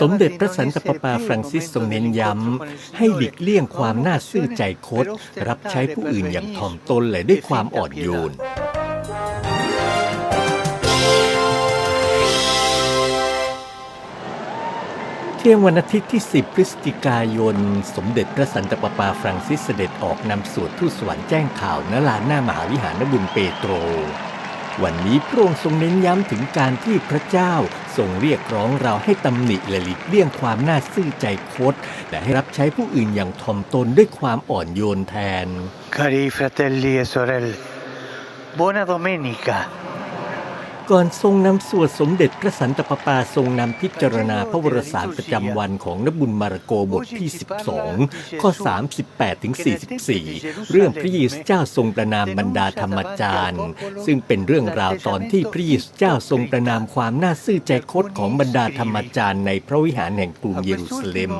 สมเด็จพระสันตะปาปาฟรังซิสทรงเน้นย้ำ ให้หลีกเลี่ยงความน่าซื่อใจคด รับใช้ผู้อื่นอย่างถ่อมตนและด้วยความอ่อนโยนเที่ยงวันอาทิตย์ที่ 10 พฤศจิกายน สมเด็จพระสันตะปาปาฟรังซิสเสด็จออกนำสวดทูตสวรรค์แจ้งข่าวณลานหน้ามหาวิหารนบุญเปโตร วันนี้พระองค์ทรงเน้นย้ำถึงการที่พระเจ้าทรงเรียกร้องเราให้ตำหนิและหลีกเลี่ยงความน่าซื่อใจคดและให้รับใช้ผู้อื่นอย่างทอมตนด้วยความอ่อนโยนแทน Cari fratelli e sorelle, buona domenica. ก่อนทรงนำสวดสมเด็จพระสันตะปาปาทรงนำพิจารณาพระวรสารประจำวันของนบุญมาระโกบทที่ 12 ข้อ 38ถึง44 เรื่องพระเยซูเจ้าทรงประนามบรรดาธรรมจารย์ ซึ่งเป็นเรื่องราวตอนที่พระเยซูเจ้าทรงประนามความน่าซื่อใจคดของบรรดาธรรมจารย์ในพระวิหารแห่งกรุงเยรูซาเล็ม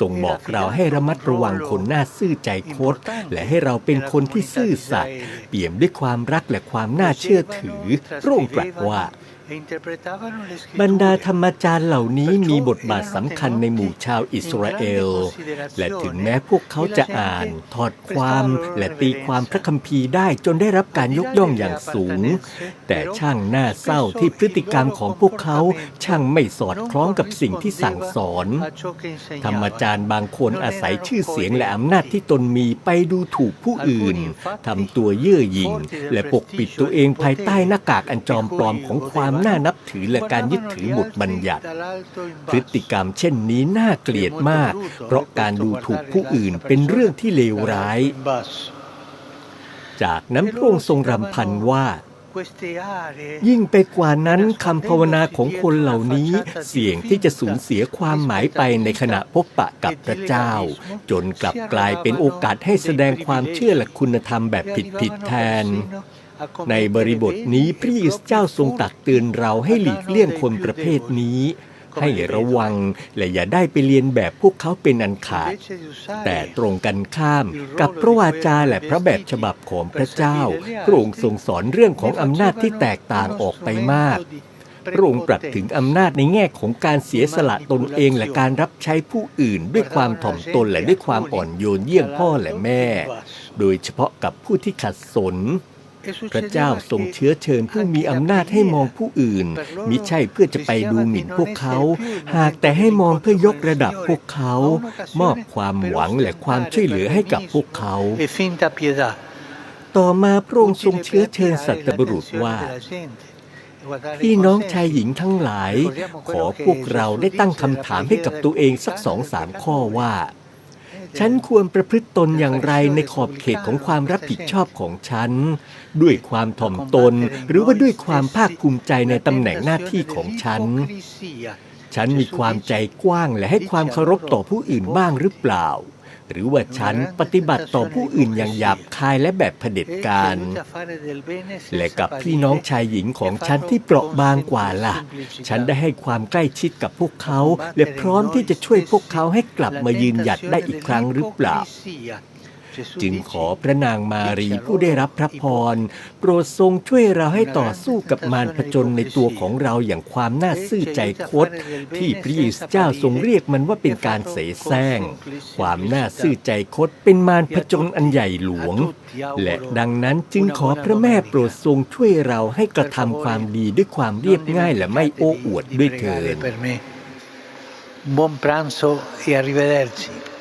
ทรงบอกเราให้ระมัดระวังคนหน้าซื่อใจคดและให้เราเป็นคนที่ซื่อสัตย์เปี่ยมด้วยความรักและความน่าเชื่อถือพระองค์ตรัสว่า บรรดาธรรมจารย์เหล่านี้มีบทบาทสำคัญในหมู่ชาวอิสราเอล และถึงแม้พวกเขาจะอ่าน ถอดความและตีความพระคัมภีร์ได้จนได้รับการยกย่องอย่างสูง แต่ช่างน่าเศร้าที่พฤติกรรมของพวกเขาช่างไม่สอดคล้องกับสิ่งที่สั่งสอน ธรรมจารย์บางคนอาศัยชื่อเสียงและอำนาจที่ตนมีไปดูถูกผู้อื่นทำตัวเย่อหยิ่งและปกปิดตัวเองภายใต้หน้ากากอันจอมปลอมของความน่านับถือและการยึดถือบทบัญญัติ พฤติกรรมเช่นนี้น่าเกลียดมาก เพราะการดูถูกผู้อื่นเป็นเรื่องที่เลวร้าย จากนั้นพระองค์ทรงรำพันว่ายิ่งไปกว่านั้นคำภาวนาของคนเหล่านี้เสี่ยงที่จะสูญเสียความหมายไปในขณะพบปะกับพระเจ้า จนกลับกลายเป็นโอกาสให้แสดงความเชื่อและคุณธรรมแบบผิดๆแทน ในบริบทนี้พระเยซูเจ้าทรงตักเตือนเราให้หลีกเลี่ยงคนประเภทนี้ ให้ระวังและอย่าได้ไปเรียนแบบพวกเขาเป็นอันขาด แต่ตรงกันข้ามกับพระวาจาและพระแบบฉบับของพระเจ้าพระองค์ทรงสอนเรื่องของอำนาจที่แตกต่างออกไปมากพระองค์ตรัสถึงอำนาจในแง่ของการเสียสละตนเองและการรับใช้ผู้อื่น ด้วยความถ่อมตนและด้วยความอ่อนโยนเยี่ยงพ่อและแม่ โดยเฉพาะกับผู้ที่ขัดสน พระเจ้าทรงเชื้อเชิญผู้มีอำนาจให้มองผู้อื่น มิใช่เพื่อจะไปดูหมิ่นพวกเขา หากแต่ให้มองเพื่อยกระดับพวกเขา มอบความหวังและความช่วยเหลือให้กับพวกเขาต่อมาพระองค์ทรงเชื้อเชิญสัตบุรุษว่าพี่น้องชายหญิงทั้งหลาย ขอพวกเราได้ตั้งคำถามให้กับตัวเองสักสองสามข้อว่า ฉันควรประพฤติตนอย่างไรในขอบเขตของความรับผิดชอบของฉัน ด้วยความถ่อมตน หรือว่าด้วยความภาคภูมิใจในตำแหน่งหน้าที่ของฉัน ฉันมีความใจกว้างและให้ความเคารพต่อผู้อื่นบ้างหรือเปล่า หรือว่าฉันปฏิบัติต่อผู้อื่นอย่างหยาบคายและแบบเผด็จการ และกับพี่น้องชายหญิงของฉันที่เปราะบางกว่าล่ะ ฉันได้ให้ความใกล้ชิดกับพวกเขา และพร้อมที่จะช่วยพวกเขาให้กลับมายืนหยัดได้อีกครั้งหรือเปล่า จึงขอพระนางมารีผู้ได้รับพระพร โปรดทรงช่วยเราให้ต่อสู้กับมารผจญในตัวของเราอย่างความน่าซื่อใจคดที่พระเยซูเจ้าทรงเรียกมันว่าเป็นการเสแสร้ง ความน่าซื่อใจคดเป็นมารผจญอันใหญ่หลวง และดังนั้นจึงขอพระแม่โปรดทรงช่วยเราให้กระทำความดีด้วยความเรียบง่ายและไม่โอ้อวดด้วยเถิด Buon pranzo e arrivederci.